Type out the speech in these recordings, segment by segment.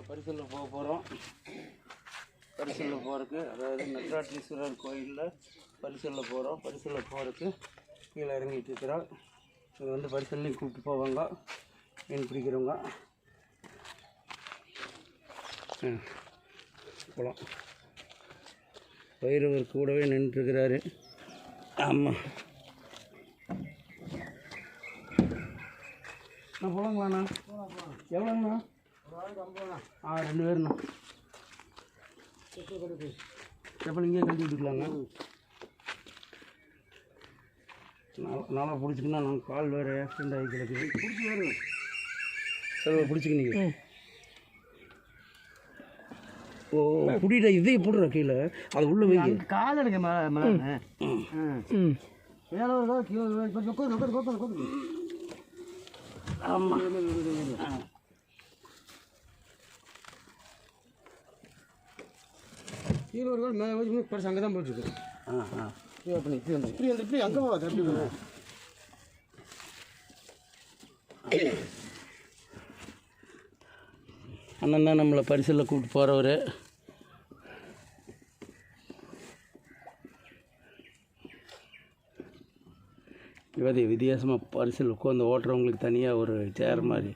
நாங்கள் பரிசலில் போக போகிறோம் பரிசலில் போகிறதுக்கு அதாவது நட்ராட்டீஸ்வரர் கோயிலில் பரிசலில் போகிறோம் பரிசலில் போகிறதுக்கு கீழே இறங்கிட்டு இருக்கிறோம் இங்கே வந்து பரிசல்லையும் கூப்பிட்டு போவாங்க. மீன் பிடிக்கிறவங்க. போகலாம் பைரவர் கூடவே நின்றுருக்கிறாரு. ஆமாம் நான் போகலாங்களாண்ணா எவ்வளோங்கண்ணா? ஆ ரெண்டு பேருண்ணா செப்பல் இங்கே கட்டி விட்டுக்கலாங்க நல்லா நல்லா நான் கால் வேறு ஆக்சிடென்ட் ஆகி கிடக்குது பிடிச்சி வேறு சரி பிடிச்சிக்கினீங்க ஓ புடிடா இதே போடுற கீழே அது உள்ள வைங்க கால் எடுக்க மேலே மேலே ஒரு கீழே கொஞ்சம் உட்காந்து உட்காந்து உட்காந்து உட்காந்து ஆமாம் கீழே ஒரு கால் மேலே வச்சு பரிசு அங்கே தான் போயிட்டுருக்கு ஆ ஆ. இப்படி இப்படி வந்து இப்படி வந்து இப்படி அங்கே போகாது அப்படி போகும் அண்ணன் தான் நம்மளை பரிசலில் கூப்பிட்டு போகிறவர் இவதி வித்தியாசமாக பரிசல் உட்காந்து ஓட்டுறவங்களுக்கு தனியாக ஒரு சேர் மாதிரி.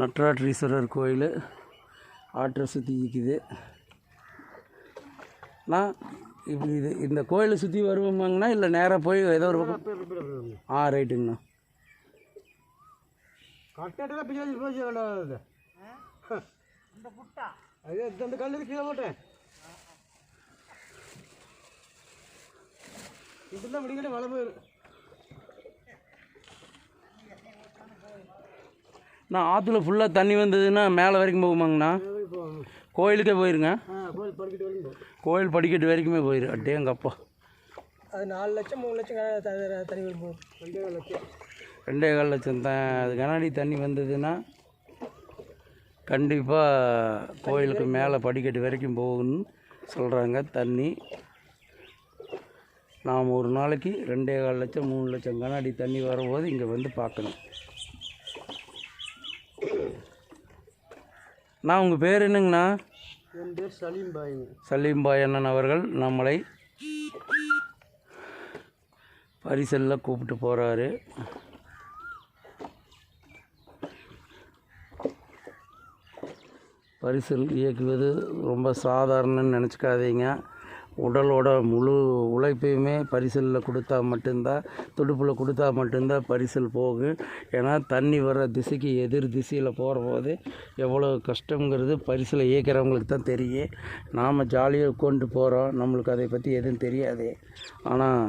நட்ராட்ரீஸ்வரர் கோயில். ஆற்றை சுற்றி நிற்கிது நான் இப்படி இது இந்த கோயிலை சுற்றி வருவோமாங்கண்ணா இல்லை நேராக போய் ஏதோ ஒரு பக்கம்? ஆ ரைட்டுங்கண்ணா. கட்டாட்டில் பின்னாடி போச்சு அது அந்த கல்லு போட்டேன். இப்படிதான் முடிக்கிட்ட மழை போயிடும் நான் ஆற்றுல ஃபுல்லாக தண்ணி வந்ததுன்னா மேலே வரைக்கும் போகுமாங்கண்ணா? போகும். கோயிலுக்கே போயிருங்க. கோயில் படிக்கிட்டு வரைக்கும் போகும் கோயில் படிக்கட்டு வரைக்குமே போயிரு. அட்டேங்கப்பா அது நாலு லட்சம் மூணு லட்சம் தண்ணி வரும் ரெண்டே லட்சம். ரெண்டே கால் லட்சம் த அது கண்ணாடி தண்ணி வந்ததுன்னா கண்டிப்பாக கோயிலுக்கு மேலே படிக்கட்டு வரைக்கும் போகும்னு சொல்கிறாங்க தண்ணி நாம் ஒரு நாளைக்கு ரெண்டே கால் லட்சம் மூணு லட்சம் கண்ணாடி தண்ணி வரும்போது இங்கே வந்து பார்க்கணும். நான் உங்கள் பேர் என்னங்கண்ணா? என் பேர் சலீம் பாய்ங்க சலீம்பாய் அண்ணன் அவர்கள் நம்மளை பரிசலில் கூப்பிட்டு போகிறாரு பரிசல் இயக்குவது ரொம்ப சாதாரணன்னு நினச்சிக்காதீங்க. உடலோட முழு உழைப்பையுமே பரிசலில் கொடுத்தா மட்டும்தான் துடுப்பில் கொடுத்தா மட்டும்தான் பரிசல் போகும். ஏன்னா தண்ணி வர திசைக்கு எதிர் திசையில் போகிற போது எவ்வளோ கஷ்டங்கிறது பரிசில் இயக்கிறவங்களுக்கு தான் தெரியும் நாம் ஜாலியாக கொண்டு போகிறோம் நம்மளுக்கு அதை பற்றி எதுவும் தெரியாது. ஆனால்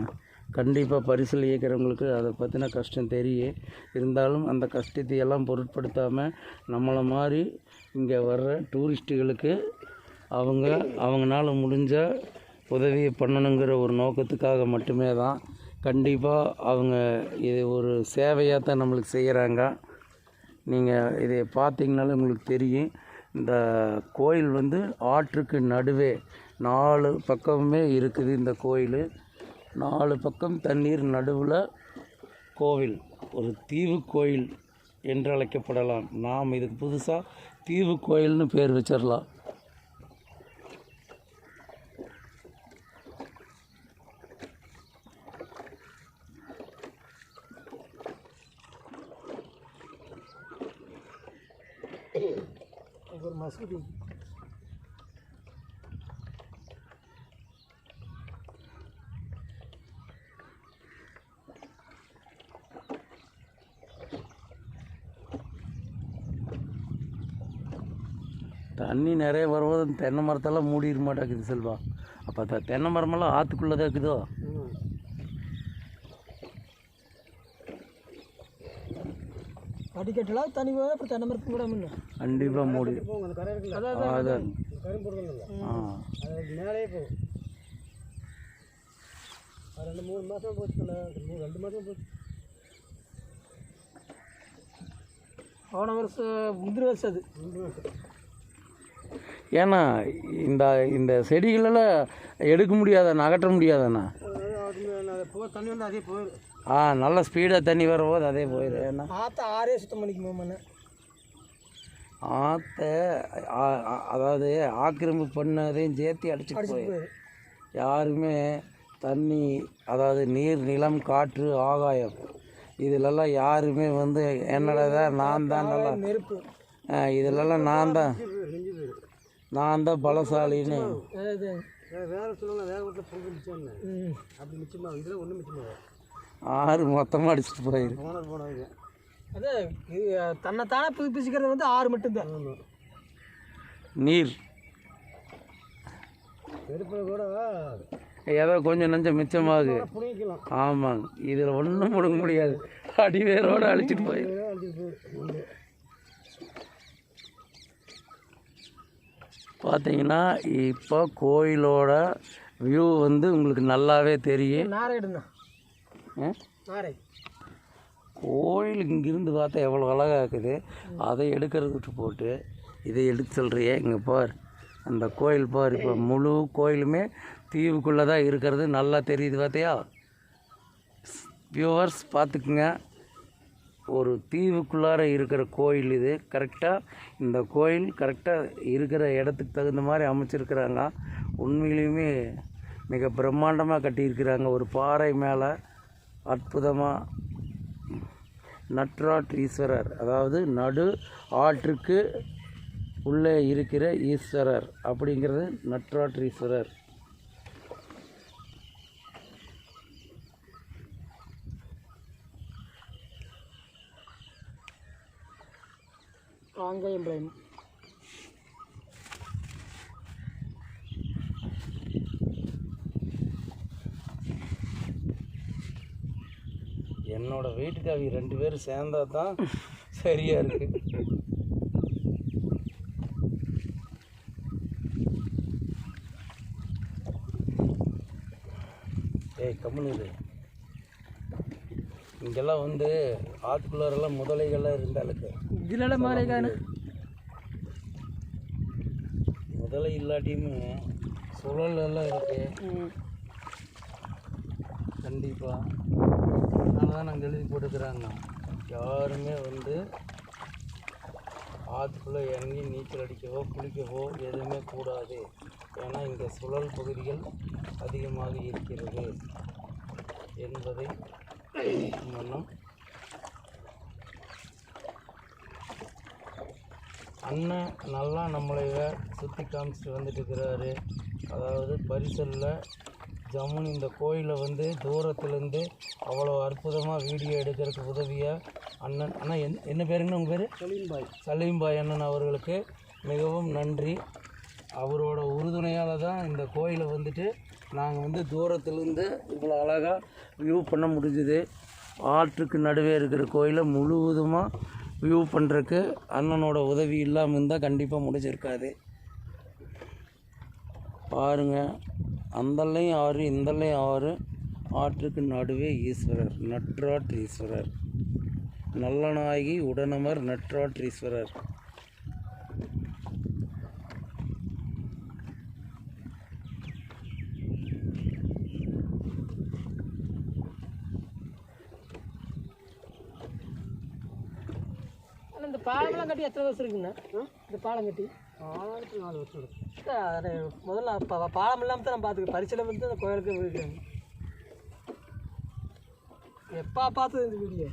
கண்டிப்பாக பரிசில் இயக்கிறவங்களுக்கு அதை பற்றின கஷ்டம் தெரியும் இருந்தாலும் அந்த கஷ்டத்தை எல்லாம் பொருட்படுத்தாமல் நம்மளை மாதிரி இங்கே வர்ற டூரிஸ்ட்டுகளுக்கு அவங்க அவங்களால முடிஞ்ச உதவியை பண்ணணுங்கிற ஒரு நோக்கத்துக்காக மட்டுமே தான் கண்டிப்பாக அவங்க இது ஒரு சேவையாக தான் நம்மளுக்கு செய்கிறாங்க நீங்கள் இதை பார்த்தீங்கனாலே உங்களுக்கு தெரியும். இந்த கோயில் வந்து ஆற்றுக்கு நடுவே நாலு பக்கமுமே இருக்குது இந்த கோயில். நாலு பக்கம் தண்ணீர் நடுவில் கோவில். ஒரு தீவு கோயில் என்று அழைக்கப்படலாம் நாம் இதுக்கு புதுசாக தீவு கோயில்னு பேர் வச்சிடலாம் ஒரு தண்ணி நிறைய வரும்போது தென்னை மரத்தெல்லாம் மூடிட மாட்டேங்குது செல்வா. அப்போ தென்னை மரமெல்லாம் ஆற்றுக்குள்ளே தான் இருக்குதோ? அடிக்கட்டலாம் தண்ணி போய் அப்புறம் தென்னை மரத்து கூட முன்ன. கண்டிப்பாக மூடி. அதான் ஆ. அது மேலேயே போகும். ரெண்டு மூணு மாதம் போச்சுல மூணு ரெண்டு மாதம் போச்சு. போன வருஷம் முந்திரி வருஷம் அது. ஏன்னா இந்த இந்த செடிகளெல்லாம் எடுக்க முடியாதண்ணா அது போ தண்ணி வந்து அதே போயிடும் ஆ நல்ல ஸ்பீடாக தண்ணி வரும்போது அதே போயிடும் ஏன்னா ஆற்ற ஆறே சுத்தம் பண்ணிக்குமா மண்ணை? ஆற்ற அதாவது ஆக்கிரமிப்பு பண்ணதையும் சேர்த்து அடிச்சுட்டு போயிடும் யாருமே தண்ணி அதாவது நீர் நிலம் காற்று ஆகாயம் இதிலெல்லாம் யாருமே வந்து என்னடா நான் தான் நல்லா நெருப்பு. ஆ, இதிலெல்லாம் நான் தான் நான் தான் பலசாலின்னு. வேறு சொல்லுவாங்க வேறு வீட்டில் பொங்கல் மிச்சம்னு ம். அப்படி மிச்சமாக இதில் ஒன்றும் மிச்சமாகும் ஆறு மொத்தமாக அடிச்சுட்டு போயிரு. போனது போனது இது தன்னைத்தானே புதுப்பிச்சுக்கிறது வந்து ஆறு மட்டும்தான். நீர். வெறுப்பில் கூட ஏதோ கொஞ்சம் நஞ்சம் மிச்சமாகு புனிக்கலாம். ஆமாங்க இதில் ஒன்றும் முடுங்க முடியாது. அடி வேரோட அழிச்சிட்டு போயிரு. பார்த்தீங்கன்னா இப்போ கோயிலோட வியூ வந்து உங்களுக்கு நல்லாவே தெரியும். நாரை எடுங்க ஆ? நாரை கோயில் இங்கிருந்து பார்த்தா எவ்வளோ அழகாக இருக்குது அதை எடுக்கிறது விட்டு போட்டு இதை எடுத்து சொல்கிறியே இங்கே பார். அந்த கோயில் பார் இப்போ முழு கோயிலுமே தீவுக்குள்ளே தான் இருக்கிறது. நல்லா தெரியுது பார்த்தியா? வியூவர்ஸ் பார்த்துக்குங்க. ஒரு தீவுக்குள்ளார இருக்கிற கோயில் இது. கரெக்டாக இந்த கோயில் கரெக்டாக இருக்கிற இடத்துக்கு தகுந்த மாதிரி அமைச்சிருக்கிறாங்க. உண்மையிலையுமே மிக பிரம்மாண்டமாக கட்டியிருக்கிறாங்க. ஒரு பாறை மேலே அற்புதமாக நட்ராட் ஈஸ்வரர் அதாவது நடு ஆற்றுக்கு உள்ளே இருக்கிற ஈஸ்வரர் அப்படிங்கிறது நட்ராட் ஈஸ்வரர் என்னோட அவங்க ரெண்டு பேரும் சேர்ந்தா தான் சரியாக இருக்கு. ஏய் கம்முனு இரு. இங்கெல்லாம் வந்து ஆத்துக்குள்ளாரெல்லாம் முதலைகள்லாம் இருந்தாளுக்கு. இதில் காணு முதலை இல்லாட்டியுமே சுழல் எல்லாம் இருக்கு கண்டிப்பாக தான் நாங்கள் எழுதி போட்டுக்கிறாங்க யாருமே வந்து ஆற்றுக்குள்ளே இறங்கி நீச்சல் அடிக்கவோ குளிக்கவோ எதுவுமே கூடாது. ஏன்னா இங்கே சுழல் பகுதிகள் அதிகமாக இருக்கிறது என்பதை மன்னம் அண்ணன் நல்லா நம்மளை சுற்றி காமிச்சிட்டு வந்துட்டு இருக்கிறாரு. அதாவது பரிசலில் ஜம்முன்னு இந்த கோயிலை வந்து தூரத்துலேருந்து அவ்வளோ அற்புதமாக வீடியோ எடுக்கிறதுக்கு உதவியாக அண்ணன் அண்ணா என் என்ன பேருங்கண்ணா உங்கள் பேர்? சலீம்பாய். சலீம்பாய் அண்ணன் அவர்களுக்கு மிகவும் நன்றி. அவரோட உறுதுணையால் தான் இந்த கோயிலை வந்துட்டு நாங்கள் வந்து தூரத்துலேருந்து இவ்வளோ அழகாக வியூ பண்ண முடிஞ்சுது. ஆற்றுக்கு நடுவே இருக்கிற கோயிலை முழுவதுமாக வியூ பண்ணுறக்கு அண்ணனோட உதவி இல்லாமல் இருந்தால் கண்டிப்பாக முடிஞ்சிருக்காது. பாருங்கள் அந்தல்லையும் ஆறு இந்தல்லையும் ஆறு. ஆற்றுக்கு நடுவே ஈஸ்வரர் நற்றாற்று ஈஸ்வரர். நல்லநாயகி உடனமர் நற்றாற்று ஈஸ்வரர். இந்த பாலம்லாம் கட்டி எத்தனை வருஷம் இருக்குண்ணா? இந்த பாலம் கட்டி? ஆயிரத்தி நாலு வருஷம் இருக்கு. அதான் அது முதல்ல ப- பாலம் இல்லாமல் தான் நான் பார்த்துக்கேன் வந்து அந்த கோயிலுக்கு போயிருக்காங்க. எப்போ பார்த்தது இந்த வீடியோ?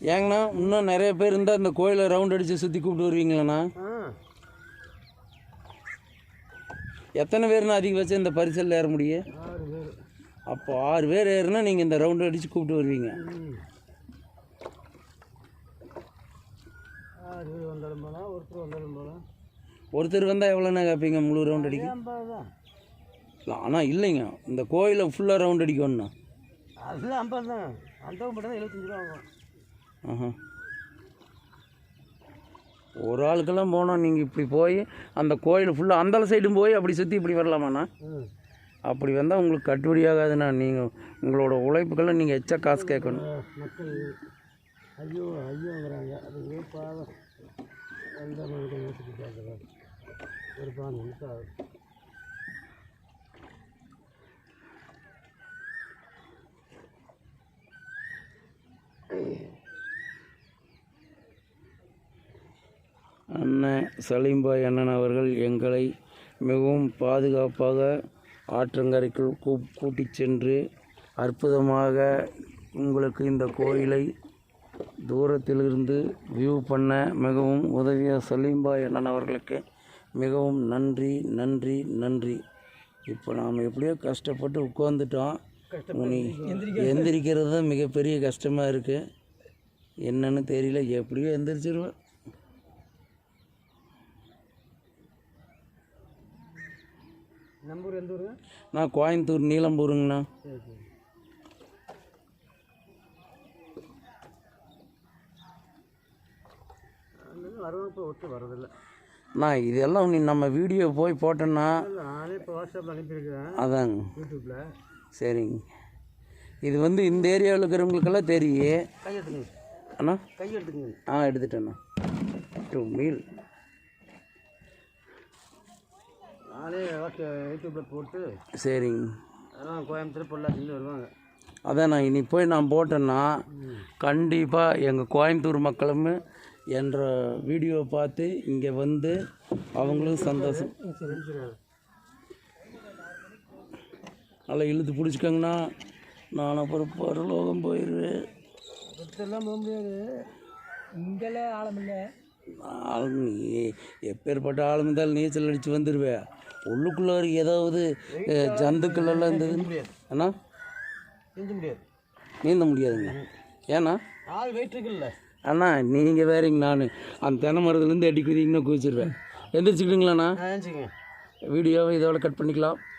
ஏங்கண்ணா இன்னும் நிறைய பேர் இருந்தால் இந்த கோயிலை ரவுண்ட் அடித்து சுற்றி கூப்பிட்டு வருவீங்களாண்ணா? எத்தனை பேர்னா அதிகபட்சம் இந்த பரிசலில் ஏற முடியும்? அப்போ ஆறு பேர் ஏறுனா நீங்கள் இந்த ரவுண்ட் அடித்து கூப்பிட்டு வருவீங்க. ஒருத்தர் வந்தால் எவ்வளோண்ணா கேட்பீங்க முழு ரவுண்ட் அடிக்க? தான் ஆனால் இல்லைங்க. இந்த கோயிலை ஃபுல்லாக ரவுண்ட் அடிக்கணும்ண்ணா. அது ஐம்பது தான். அந்த மட்டும் எழுபத்தஞ்சு ரூபா ஆகும். ஆஹா. ஒரு ஆளுக்கெல்லாம் போனோம். நீங்கள் இப்படி போய் அந்த கோயில் ஃபுல்லாக அந்த சைடும் போய் அப்படி சுற்றி இப்படி வரலாமாண்ணா? அப்படி வந்தால் உங்களுக்கு கட்டுப்படியாகாதுண்ணா. நீங்கள் உங்களோட உழைப்புக்கெல்லாம் நீங்கள் எச்சா காசு கேட்கணும். மக்கள் ஐயோ ஐயோங்கிறாங்க அது பாவம். அந்த ஒரு பாஞ்சு நிமிஷம் அண்ணன் சலீம்பாய் அண்ணன் அவர்கள் எங்களை மிகவும் பாதுகாப்பாக ஆற்றங்கரைக்குள் கூ கூட்டிச் சென்று அற்புதமாக உங்களுக்கு இந்த கோயிலை தூரத்திலிருந்து வியூ பண்ண மிகவும் உதவிய சலீம்பாய் அண்ணன் அவர்களுக்கு மிகவும் நன்றி நன்றி நன்றி. இப்போ நாம் எப்படியோ கஷ்டப்பட்டு உட்காந்துட்டோம் இனி எந்திரிக்கிறது தான் மிகப்பெரிய கஷ்டமாக இருக்குது என்னன்னு தெரியல. எப்படியோ எந்திரிச்சிருவேன் நம்ம ஊர் எந்த ஊருங்க? நான் கோயம்புத்தூர் நீலம்பூருங்கண்ணா. சரி சரி. வரவங்க இப்போ ஒத்து வரதில்லை நான் இதெல்லாம் நீ நம்ம வீடியோ போய் போட்டோன்னா நானே இப்போ வாட்ஸ்அப்பில் அனுப்பியிருக்கிறேன். அதாங்க. யூடியூப்பில் சரிங்க. இது வந்து இந்த ஏரியாவில் இருக்கிறவங்களுக்கெல்லாம் தெரியும். கை எடுத்துங்க அண்ணா. கை எடுத்துங்க ஆ எடுத்துட்டேண்ணா. டூ மீல் நானே யூடியூப்பில் போட்டு சரிங்க. அதெல்லாம் கோயம்புத்தூர் பொள்ளாச்சிலேருந்து வருவாங்க. அதான் நான் இனி போய் நான் போட்டேன்னா கண்டிப்பாக எங்கள் கோயம்புத்தூர் மக்களும் என்ற வீடியோ பார்த்து இங்கே வந்து அவங்களும் சந்தோஷம். நல்லா இழுத்து பிடிச்சிக்கோங்கண்ணா. நான் அப்புறம் பரலோகம் போயிடுவேன் போக முடியாது இங்கெல்லாம் ஆழம் இல்லை. ஆள் நீ எப்பேற்பட்ட ஆளும் இருந்தாலும் நீச்சல் அடித்து வந்துடுவே உள்ளுக்குள்ளே ஏதாவது அஹ், ஜந்துக்கள் எல்லாம் இருந்தது அண்ணா செஞ்சு முடியாது நீந்த முடியாதுங்க ஏண்ணா ஆள் வெயிட் இருக்குல்ல அண்ணா நீங்கள் வேறங்க நான் அந்த தென்னை மரத்துலேருந்து எட்டி குதிங்கன்னா குதிச்சிருவேன் எந்திரிச்சுக்கிட்டுங்களாண்ணா வீடியோவை இதோட கட் பண்ணிக்கலாம்